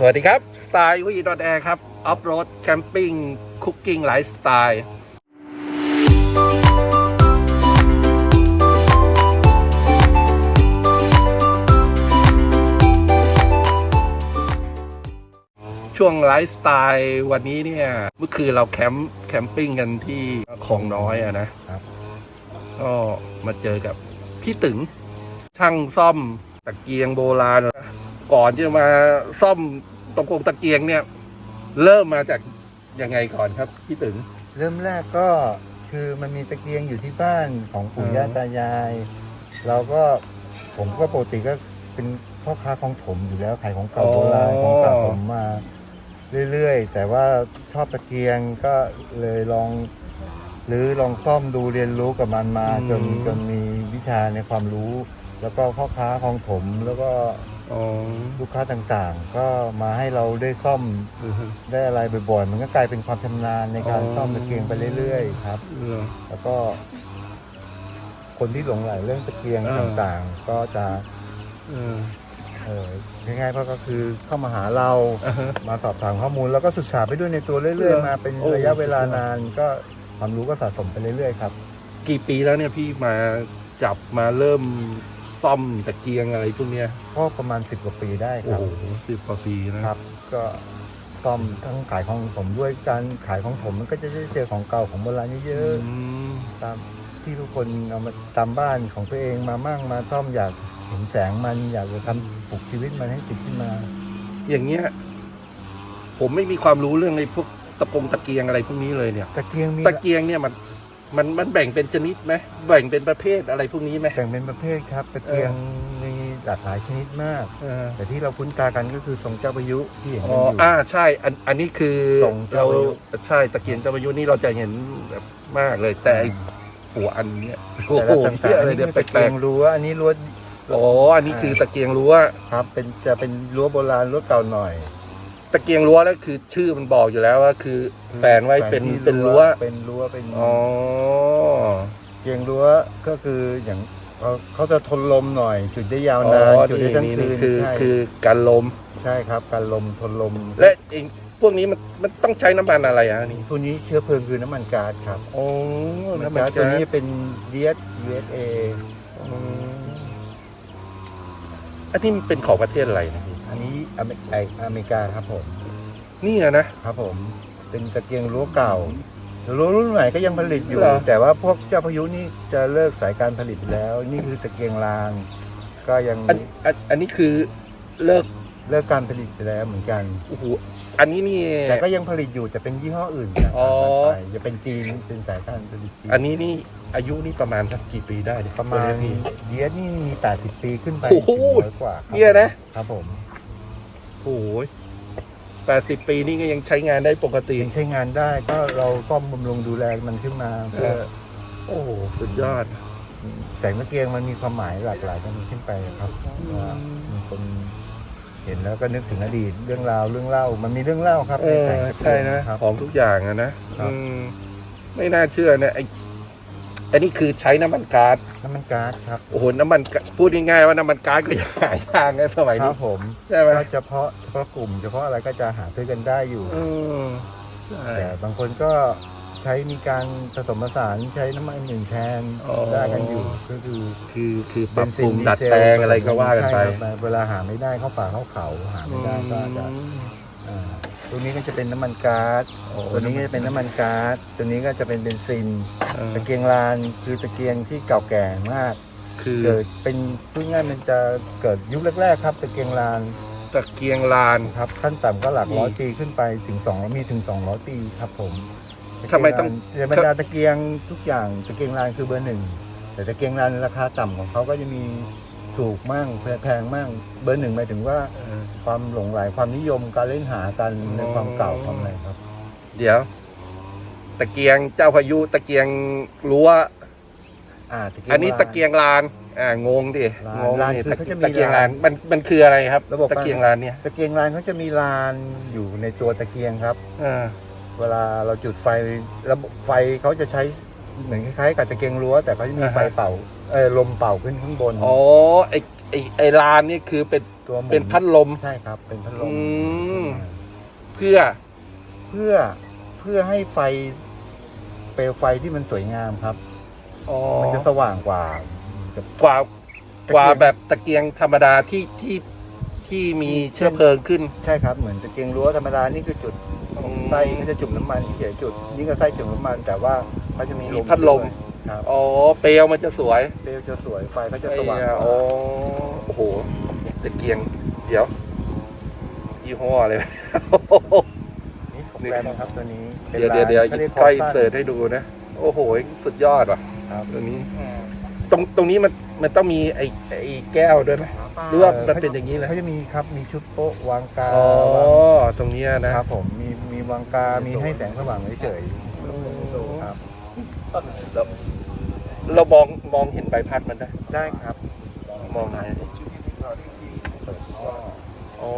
สวัสดีครับ สไตล์วีดอทแอร์ครับ ออฟโรดแคมปิ้ง คุกกิ้งไลฟ์สไตล์ช่วงไลฟ์สไตล์วันนี้เนี่ย เมื่อคืนเราแคมป์แคมปิ้งกันที่ของน้อยอะนะครับ ก็มาเจอกับพี่ตึงช่างซ่อมตะเกียงโบราณ ก่อนที่จะมาซ่อมตรงโครงตะเกียงเนี่ย เริ่มมาจากยังไงก่อนครับพี่ตึงเริ่มแรกก็คือมันมีตะเกียงอยู่ที่บ้านของปู่อ่าย่าตายาย เราก็ผมก็ปกติก็เป็นพ่อค้าของถมอยู่แล้วขายของเก่าโบราณของเก่าผมมาเรื่อยๆ แต่ว่าชอบตะเกียงก็เลยลองหรือลองซ่อมดูเรียนรู้กับมันมาจนจนมีวิชาในความรู้ แล้วก็พ่อค้าของถมแล้วก็ อ๋อ ลูกค้าต่างๆ ก็มาให้เราได้ซ่อมอือฮึได้อะไรบ่อยๆ มันก็กลายเป็นความชำนาญในการอ๋อ ซ่อมตะเกียงไปเรื่อยๆครับเออแล้วก็ คนที่หลงใหลเรื่องตะเกียงเออต่างๆ ก็จะเออเออง่ายๆก็ก็คือเข้ามาหาเรา อ่าฮะ มาสอบถามข้อมูลแล้วก็ศึกษาไปด้วยในตัวเรื่อย เหรอๆ มาเป็นโอ้ ระยะเวลานานก็ความรู้ก็สะสมไปเรื่อยๆครับ กี่ปีแล้วเนี่ยพี่มาจับมาเริ่ม ซ่อมตะเกียงอะไรพวกเนี้ยก็ประมาณสิบกว่าปีได้คโอ้รับ โหสิบกว่าปีนะ ครับ ก็ซ่อมทั้งขายของผมด้วยการขายของผมมันก็จะได้เจอของเก่าของโบราณเยอะๆอืมตามที่ทุกคนเอามาตามบ้านของตัวเองมามั่งมาซ่อมอยากเห็นแสงมันอยากจะทำปลุกชีวิตมันให้ติดขึ้นมา อย่างเงี้ย ผมไม่มีความรู้เรื่องไอ้พวกตะกงตะเกียงอะไรพวกนี้เลยเนี่ย ตะเกียงมีตะเกียงเนี่ยมัน มันมันแบ่งเป็นชนิดไหมแบ่งเป็นประเภทอะไรพวกนี้ไหม แบ่งเป็นประเภทครับตะเกียงมีหลากหลายชนิดมาก เออ แต่ที่เราคุ้นตากันก็คือทรงเจ้าพายุที่เห็นอ๋กัอนอยู่ อ่าใช่อันอันนี้คือส่งเจ้าเราพายุ ใช่ตะเกียงเจ้าพายุนี่เราจะเห็นแบบมากเลยแต่ไอ้หัวอันเนี้ยโอ้แต่โหละเหี้ต่ายงๆอะไรนี่เนี่ยคือแปตะลเกียกงรั้วอันนี้รั้ว ๆอ๋ออันนี้คือตะเกียงรั้ว ครับเป็นจะเป็นรั้วโบราณรั้วเก่าหน่อย ตะเกียงรั้วแล้วคือชื่อมันบอกอยู่แล้วว่าคือแฝนไว้เป็นที่เป็นรั้วเป็นรั้วเป็นอ๋อเกียงรั้วก็คืออย่างเขาเขาจะทนลมหน่อย จุดได้ยาวอ๋นานอจุดนี่ได้ทั้งนี่คืนี่นคือใช่คือการลม ใช่ครับการลมทนลมและเองพวกนี้มันมันต้องใช้น้ำมันอะไรอะนี่ตัวนี้เชื้อเพลิงคือน้ำมันก๊าซครับโอ้น้ำน้ำมัมันนก๊าซตัวก๊านี้ซเป็น DS USA อืมอันนี้มันเป็นของประเทศอะไรนะพี่ อันนี้อเมไออเมริกาครับผม นี่อะนะครับผม เป็นตะเกียงรั้วเก่ารั้วรุ่นใหม่ก็ยังผลิตอยู่ เหรอ แต่ว่าพวกเจ้าพายุนี่จะเลิกสายการผลิตแล้ว นี่คือตะเกียงราง ก็ยังอันอันอันนี้คือเลิกเลิกการผลิตไปแล้วเหมือนกัน โอ้โหอันนี้นี่ แต่ก็ยังผลิตอยู่แต่เป็นยี่ห้ออื่นนะอ๋อไปจะเป็นจีนเป็นสายการผลิตจีนอันนี้นี่อายุนี่ประมาณสักกี่ปีได้เนี่ยประมาณตัวนี้เดียสนี่มี 80 ปีขึ้นไปโอ้โห ถึงร้อยกว่าครับเนี่ยนะ ครับผมโอ้โห แปดสิบปีนี่ก็ยังใช้งานได้ปกติ ยังใช้งานได้ก็เราซ่อมบำรุงดูแลมันขึ้นมาเพื่อเออโอ้โหสุดยอด แสงตะเกียงมันมีความหมายหลากหลายกันขึ้นไปครับว่ามีคนเห็นแล้วก็นึกถึงอดีตเรื่องราวเรื่องเล่า มันมีเรื่องเล่าครับเออแสงตะเกีใช่ยงนะ ครับ ของทุกอย่างอะนะครับ อืมไม่น่าเชื่อนะไอ อันนี้คือใช้น้ำมันก๊าซน้ำมันก๊าซครับโอ้โหน้ำมันก๊าซพูดง่ายๆว่าน้ำมันก๊าซก็ยังหายากนะสมัยครันี้บผมใช่ไหมก็เฉพาะเฉพาะกลุ่ม เฉพาะอะไรก็จะหาซื้อกันได้อยู่ อืมใช่ แต่บางคนก็ใช้มีการผสมผสานใช้น้ำมันอื่นแทนได้กันอยู่ก็คือคือคือปเบรับนปซิรุนงดีดัดเซลแปลงอะไรก็ว่ากันไปใช่ครับเวลาหาไม่ได้เข้าป่าเข้าเขาหาไม่ได้ก็จะอืม อ่า ตัวนี้ก็จะเป็นน้ำมันก๊าซ โอ้ตัวนี้ก็จะเป็นน้ำมันก๊าซ ตัวนี้ก็จะเป็นเบนซิน เออ ตะเกียงลานคือตะเกียงที่เก่าแก่มาก คือเกิดเป็นพูดง่ายๆมันจะเกิดยุคแรกๆครับ ตะเกียงลานตะเกียงลาน ครับขั้นต่ำก็หลักนี่ร้อยปีขึ้นไปถึงสองมีถึงสองร้อยปีครับผมทำไมต้องในบรรดาตะเกียงทุกอย่างตะเกียงลานคือเบอร์หนึ่งแต่ตะเกียงลานราคาต่ำของเขาก็จะมี ถูกมั่งแพงมั่ง เบอร์หนึ่งหมายถึงว่าเออความหลงไหลความนิยมการเล่นหากันในความเก่าความอะไรครับ เดี๋ยว ตะเกียงเจ้าพายุตะเกียงรั้วอ่าตะเกียงอันนี้ลาตะเกียงลานอ่างงดิลานงงลานดิคือตะเขาจะมีตะเกียงลานลานมันมันคืออะไรครับระบบตะเกียงลานเนี่ยตะเกียงลานเขาจะมีลานอยู่ในตัวตะเกียงครับอ่าเวลาเราจุดไฟระบบไฟเขาจะใช้เหมือนคล้ายๆกับตะเกียงรั้วแต่เขาจะมีไฟเป่า เออลมเป่าขึ้นข้างบนอ๋อไอไอไอลานนี่คือเป็นตัวหมุนเป็นพัดลม ใช่ครับ เป็นพัดลอืมม เพื่อ เพื่อเพื่อให้ไฟเปลวไฟที่มันสวยงามครับ อ๋อมันจะสว่างกว่าจะกว่ากว่าแบบตะเกียงธรรมดาที่ที่ที่มีเชื้อเพลิงขึ้น ใช่ครับเหมือนตะเกียงรั้วธรรมดานี่คือจุดอืมไส้ก็จะจุ่มน้ำมันเฉยๆจุด นี่ก็ไส้จุ่มน้ำมัน แต่ว่าเขาจะมีมีพัดลม ด้วย ครับอ๋อเปลวมันจะสวยเปลวจะสวยไฟเขาจะไอ้สว่างเหี้ยกว่าอ๋อโอ้โหตะเกียง เดี๋ยว ยี่ห้ออะไรนี่ของแบรนด์ครับตัวนี้ป็นเดี๋ยวเดี๋ยวเดี๋ยวขารีกค่อยคสั้นเสิร์ชให้ดูนะ โอ้โห สุดยอดว่ะครับตัวนี้ตรงตรงนี้มันมันต้องมีไอ้ไอ้แก้วด้วยไหมหรือว่ามันเป็นอย่างนี้เลยเขาจะมีครับมีชุดโต๊ะวางกาอ๋อวางตรงเนี้ยนะครับผมมีมีวางกา มีให้แสงสว่างเฉยๆครับ เราเรามองมองเห็นใบพัดมันได้ ได้ครับ มองไหนอ๋อ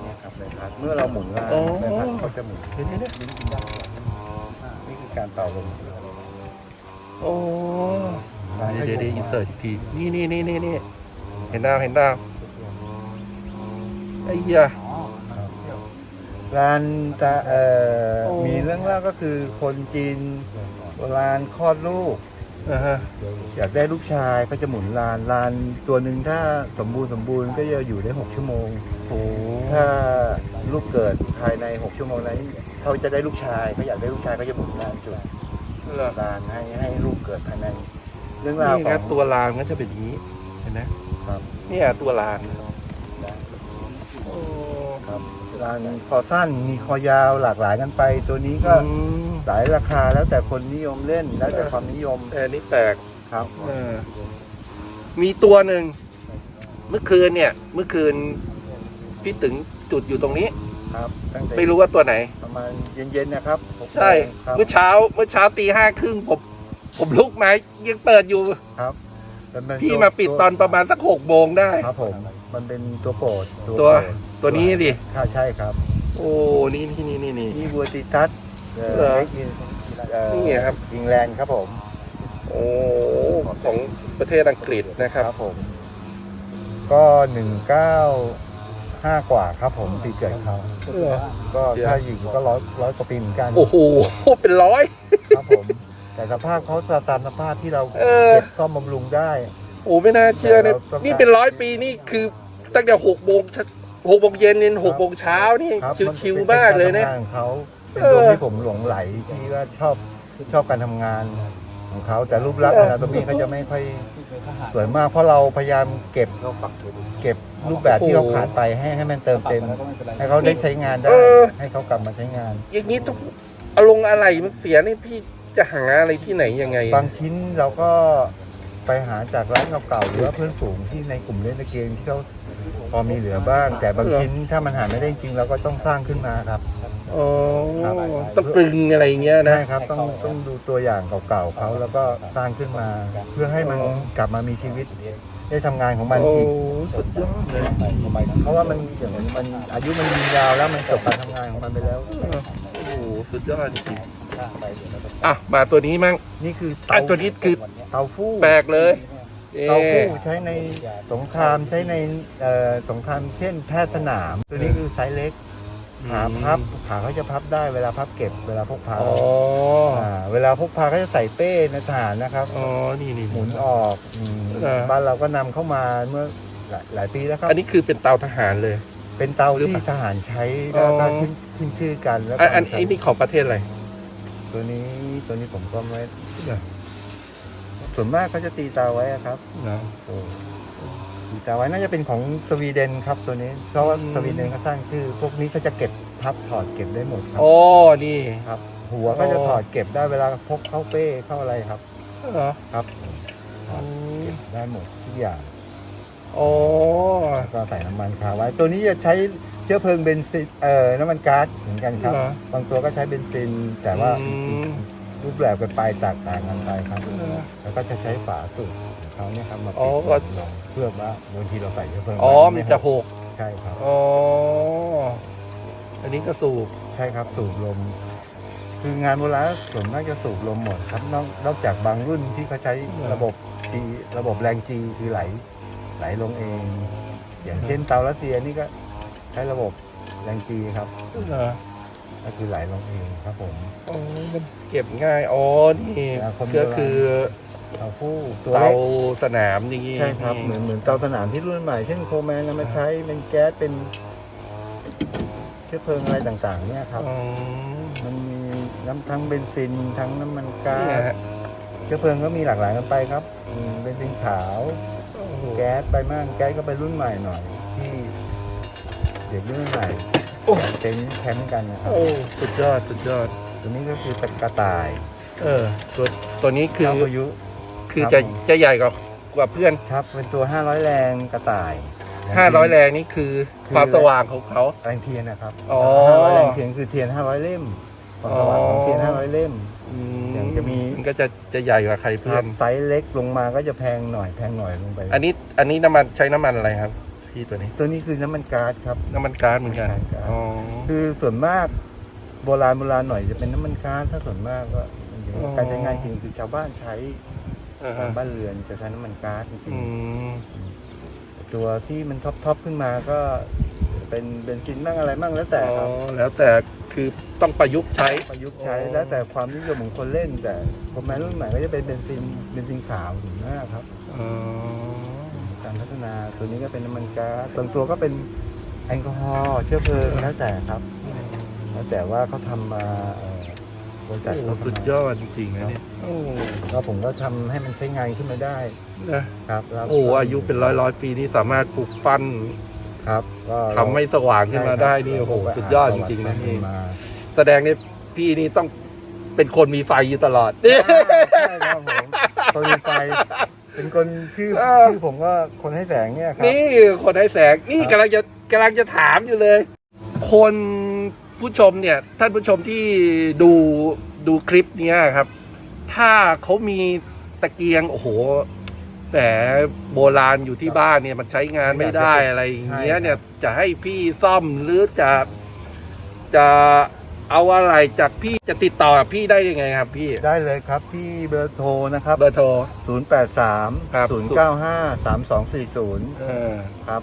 เนี่ยครับใบพัดเมื่อเราหมุนล่างอ๋อใบพัดเขาจะหมุนเดี๋ยวนี้นะนี่คือการเป่าลมโอ้เดี๋ยวเดี๋ยวเดี๋ยวอินเสิร์ตอีกทีนี่นี่นี่นี่นี่เห็นดาวเห็นดาวไอ้เหี้ย ร้านจะเอ่อโอ้ มีเรื่องเล่าก็คือคนจีนโบราณคลอดลูก อ่าฮะอยากได้ลูกชายก็จะหมุนลานลานตัวหนึ่งถ้าสมบูรณ์สมบูรณ์ก็จะอยู่ได้ 6 ชั่วโมง โอ้ถ้าลูกเกิดภายใน 6 ชั่วโมงนั้นเขาจะได้ลูกชายเขาอยากได้ลูกชายก็จะหมุนลานจุดเหรอลานให้ให้ลูกเกิดภายใน เรื่องราวนี่ขอนะงตัวรางก็จะเป็นอย่างนี้เห็นไหมครับ เนี่ยตัวรางโอ้ครับ ลานคอสั้นมีคอยาวหลากหลายกันไป ตัวนี้ก็อืมหลายราคาแล้วแต่คนนิยมเล่นแล้วแต่ความนิยมแต่อันนี้แปลกครับเออมีตัวหนึ่งเมื่อคืนเนี่ย เมื่อคืนพี่ตึงจุดอยู่ตรงนี้ ครับตั้งแต่ไม่รู้ว่าตัวไหน ประมาณเย็นๆนะครับหกโมงใช่ครับเมื่อเช้าเมื่อเช้าตีห้าครึ่งผมผมลุกมายังเปิดอยู่ครับมันเป็นพี่มาปิดตอนประมาณสักหกโมงได้ครับผมมันเป็นตัวโปรดตัวโปรด ตัวนี้ดิค่ะใช่ครับ โอ้นี่นี่นี่นี่นี่นี่บัวติตัสเอ่อเหรอเอ็กซ์เอ่อนี่ครับ อิงแลนด์ครับผมโอ้ของประเทศอังกฤษนะครับผม ก็หนึ่งเก้าห้ากว่าครับผมปีเกิดเขาเหรอก็เดี๋ยวถ้าอยู่ก็ร้อยร้อยกว่าปีเหมือนกันโอ้โหเป็นร้อย ครับผม แต่สภาพเขาจะตามสภาพที่เราเออ เก็บซ่อมบำรุงได้ โอ้ไม่น่าเชื่อนะแต่เราต้องการนี่เป็นร้อยปีนี่คือตั้งแต่หกโมงเช้า หกโมงเย็นเย็นหกโมงเช้านี่ครับนชิวป็นๆมากเลยนะกรทำงของเขาเป็นเออดวงที่ผมหลงไหลที่ว่าชอบชอบการทำงานของเขาแต่รูปลักษณ์เอออนาโตมีเขาจะไม่ค่อยสวยมากเพราะเราพยายามเก็บเก็บรูปแบบที่เขาขาดไปให้ให้มันเติมเต็ม ให้เขาได้ใช้งานได้เออให้เขากลับมาใช้งาน อย่างนี้ทุกอารมณ์อะไรมันเสียนี่พี่จะหาอะไรที่ไหนยังไง บางชิ้นเราก็ไปหาจากร้านเก่าๆหรือว่าเพื่อนฝูงที่ในกลุ่มเล่นตะเกียงที่เขา พอมีเหลือบ้าง แต่บางชิ้นถ้ามันหาไม่ได้จริงเราก็ต้องสร้างขึ้นมาครับ อ๋อครับต้องปรึงอะไรอย่างเงี้ยนะ ใช่ครับต้องต้องดูตัวอย่างเก่าๆเขาแล้วก็สร้างขึ้นมา เพื่อให้มันอ๋อ กลับมามีชีวิต ได้ทำงานของมันโอ้อีกสุดยอดเลยเพราะว่ามันอย่างมันอายุมันมียาวแล้วมันจบการทำงานของมันไปแล้ว โอ้โหสุดยอดจริงๆอะมาตัวนี้มั่งนี่คืออะเตาตัวนี้คือเตาฟู่แปลกเลย เตาฟู่เอ๊ะใช้ในสงครามใช้ในเอ่อสงครามเช่นแพทย์สนาม ตัวนี้คือไซส์เล็กขาพับขาเขาจะพับได้เวลาพับเก็บเวลาพกพาอ๋ออ่าเวลาพกพาก็จะใส่เป้ในทหารนะครับอ๋อนี่นี่หมุนออกอืมเออบ้านเราก็นำเข้ามาเมื่อหลายหลายปีแล้วครับ อันนี้คือเป็นเตาทหารเลย เป็นเตาหรือที่เปล่าทหารใช้แล้วก็อ๋อขึ้นขึ้นชื่อกันแล้วอันอันใช้อันนี้ของประเทศอะไร ตัวนี้ตัวนี้ผมก็ไม่เหรอ ส่วนมากก็จะตีเตาไว้อะครับเนาะตีเตาไว้น่าจะเป็นของสวีเดนครับตัวนี้ เพราะว่าอืมสวีเดนเขาสร้างชื่อพวกนี้เขาจะเก็บพับถอดเก็บได้หมดครับอ๋อนี่ครับ หัวก็จะอ๋อถอดเก็บได้เวลาพกเข้าเป้เข้าอะไรครับเหรอครับถอดอืมเก็บได้หมดทุกอย่างอ๋อแล้วก็ใส่น้ำมันคาไว้ ตัวนี้จะใช้เชื้อเพลิงเบนซินเอ่อน้ำมันก๊าซเหมือนกันครับเหรอบางตัวก็ใช้เบนซินแต่ว่าอืม รูปแบบกันไปแตกต่างกันไปครับเหรอแล้วก็จะใช้ฝาสูบของเขาเนี่ยครับมาอ๋ปิอดก็ ลงเพื่อว่าบางทีเราใส่เชื้อเพลิงอ๋อไมันจะหกใช่ครับ อ๋ออันนี้ก็สูบใช่ครับสูบลม คืองานโบราณส่วนมากจะสูบลมหมดครับนอกนอกจากบางรุ่นที่เขาใช้ระบบจีระบบแรงจีคือไหล ไหลลงเอง อย่างเช่นเตารัสเซียนี่ก็ใช้ระบบแรงจีครับ เหรอ ก็คือไหลลงเองครับผมอ๋อมันเก็บง่ายอ๋อนี่อ่าคนโบราณก็คือเตาฟู่ตัวเตาเล็กสนามอย่างงี้ใช่ครับเหมือนเหมือนเตาสนามที่รุ่นใหม่เช่นโคแมนนำมาใช้เป็นแก๊สเป็นเชื้อเพลิงอะไรต่างๆ เนี่ยครับ อ๋อมันมีน้ำทั้งเบนซินทั้งน้ำมันก๊านี่ซฮะเชื้อเพลิงก็มีหลากหลายกันไปครับอืมเบนซินขาว โอ้โหแก๊สไปมั่งแก๊สก็ไปรุ่นใหม่หน่อยที่เด็กรุ่นใหม่ โอ้เต็นท์แคมป์กันนะครับ โอ้สุดยอดสุดยอด ตัวนี้ก็คือตะกระต่ายเออ ตัวตัวนี้คือเจ้าพายุ คือครับจะผมจะใหญ่กว่ากว่าเพื่อน ครับ เป็นตัว 500 แรงกระต่าย 500 แรงนี่คือคือความสว่างของเขาแรงเทียนนะครับอ๋อ500แรงเทียนคือเทียน 500 เล่มความสว่างของเทียนอ๋อ500 เล่มอือย่างจะมีนก็จะจะใหญ่กว่าใครคเพื่อรันบไซส์เล็กลงมาก็จะแพงหน่อยแพงหน่อยลงไป อันนี้อันนี้น้ำมันใช้น้ำมันอะไรครับ ที่ตัวนี้ ตัวนี้คือน้ำมันก๊าซครับ น้ำมันก๊าซเหมือนกันน้ำมันก๊าซ อ๋อคือส่วนมากโบราณโบราณหน่อยจะเป็นน้ำมันก๊าซถ้าส่วนมากก็การใช้งานจริงคือชาวบ้านใช้อ่าตาฮะมบ้านเรือนจะใช้น้ำมันก๊าซจริอืงมๆตัวที่มันท็อปทอปขึ้นมาก็เป็นเบนซินบ้างอะไรบ้างแล้วแต่อ๋อครับแล้วแต่คือต้องประยุกต์ใช้ ประยุกต์ใช้อ๋อ แล้วแต่ความนิยมของคนเล่น แต่คนแม่รุ่นใหม่ก็จะเป็นเบนซินเบนซินขาวถึงมากครับ อ๋อการพัฒ นา ตัวนี้ก็เป็นน้ำมันก๊าซบางตัวก็เป็นแอลกอฮอล์เชื้อเพลิงแล้วแต่ครับ แล้วแต่ว่าเขาทำมาเอ่อบริษัทโอ้เขาทำมาสุดยอดจริงๆนะเนี่ยโอ้ก็ผมก็ทำให้มันใช้งานขึ้นมาได้นะครับแล้วโอ้อายุเป็นร้อยร้อยปีนี่สามารถปลูกปั้นครับก็ทำให้สว่างขึ้นมาได้นี่โอ้โหสุดยอดจริงๆนะนี่มา แสดงเนี่ยพี่นี่ต้องเป็นคนมีไฟอยู่ตลอด ใช่ครับผมคนมีไฟ เป็นคนชื่อเออ ชื่อผมก็คนให้แสงเนี่ยครับ นี่คนให้แสงนี่ครับ กำลังจะกำลังจะถามอยู่เลย คนผู้ชมเนี่ย ท่านผู้ชมที่ดูดูคลิปเนี้ยครับ ถ้าเขามีตะเกียง โอ้โหแต่โบราณอยู่ที่บ้านเนี่ยมันใช้งานไม่ได้อะไรอย่างเงี้ยเนี่ย จะให้พี่ซ่อมหรือจะจะ เอาอะไรจากพี่จะติดต่อกับพี่ได้ยังไงครับพี่ได้เลยครับที่เบอร์โทรนะครับ เบอร์โทร083ครับ095 3240 เออ ครับ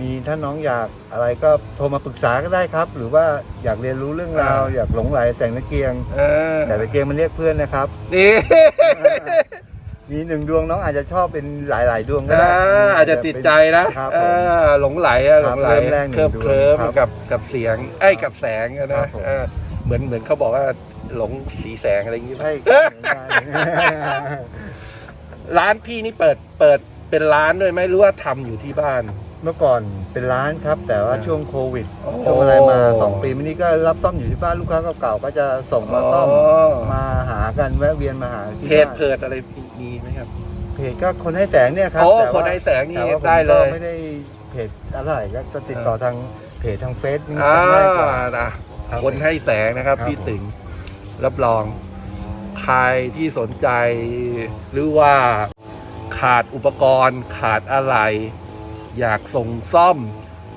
มีถ้าน้องอยากอะไรก็โทรมาปรึกษาก็ได้ครับ หรือว่าอยากเรียนรู้เรื่องราว อ่า อยากหลงไหลแสงตะเกียง เออแต่ตะเกียงมันเรียกเพื่อนนะครับ นี่ มีหนึ่งดวงน้องอาจจะชอบเป็นหลาย ๆ ดวงก็อ่าได้อาจจะติดใจนะครับเอผมอหลงไหลอะหคลรับงไหลเริ่มแรกหนึ่เคลิงบดวงเคลิ้มครับกับกับเสียงไอ้ยกับแสงอะครันะบผม เออเหมือนเหมือนเขาบอกว่าหลงสีแสงอะไรอย่างงี้ป่ะใช่เอ้ยครับร้านพี่นี่เปิดเปิดเป็นร้านด้วยไหมหรือว่าทำอยู่ที่บ้าน เมื่อก่อนเป็นร้านครับ แต่ว่าอ่าช่วงโควิดโอ้ช่วงอะไรมาสองปีมานี้ก็รับซ่อมอยู่ที่บ้านลูกค้าเก่าๆก็จะส่งมาซ่อมอ๋อ มาหากันแวะเวียนมาหาที่เพจบ้านเพิดอะไรมีไหมครับ เพจก็คนให้แสงเนี่ยครับโอ้แต่ว่าคนให้แสงนี่แต่ว่าผมได้เลยก็ไม่ได้เพจอะไรก็จะติดต่อทางเพจทางเฟซนี่อ่าง่ายกว่านะครับ คนให้แสงนะครับ ครับ พี่ตึงรับรอง ใครที่สนใจ หรือว่าขาดอุปกรณ์ขาดอะไร อยากส่งซ่อม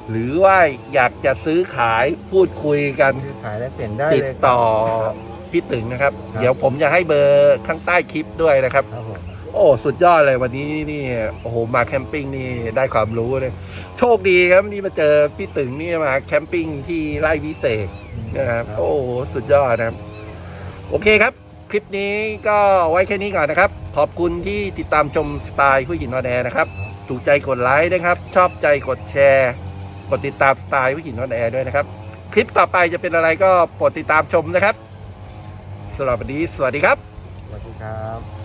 หรือว่าอยากจะซื้อขายพูดคุยกันซื้อขายและเปลี่ยนได้ติดเลยครับ ต่อครับพี่ตึงนะครับ ครับ เดี๋ยวผมจะให้เบอร์ข้างใต้คลิปด้วยนะครับ ครับผมโอ้สุดยอดเลยวันนี้นี่โอ้โหมาแคมปิ้งนี่ได้ความรู้เลย โชคดีครับนี่มาเจอพี่ตึงนี่มาแคมปิ้งที่ไร่วิเศษ นะครับโอ้โหสุดยอดนะครับ โอเคครับ คลิปนี้ก็ไว้แค่นี้ก่อนนะครับ ขอบคุณที่ติดตามชมสไตล์ผู้หญิงนอแดนะครับ ถูกใจกดไลค์นะครับ ชอบใจกดแชร์ กดติดตามสไตล์ผู้หญิงนอแดด้วยนะครับ คลิปต่อไปจะเป็นอะไรก็โปรดติดตามชมนะครับสำหรับวันนี้สวัสดีครับ สวัสดีครับ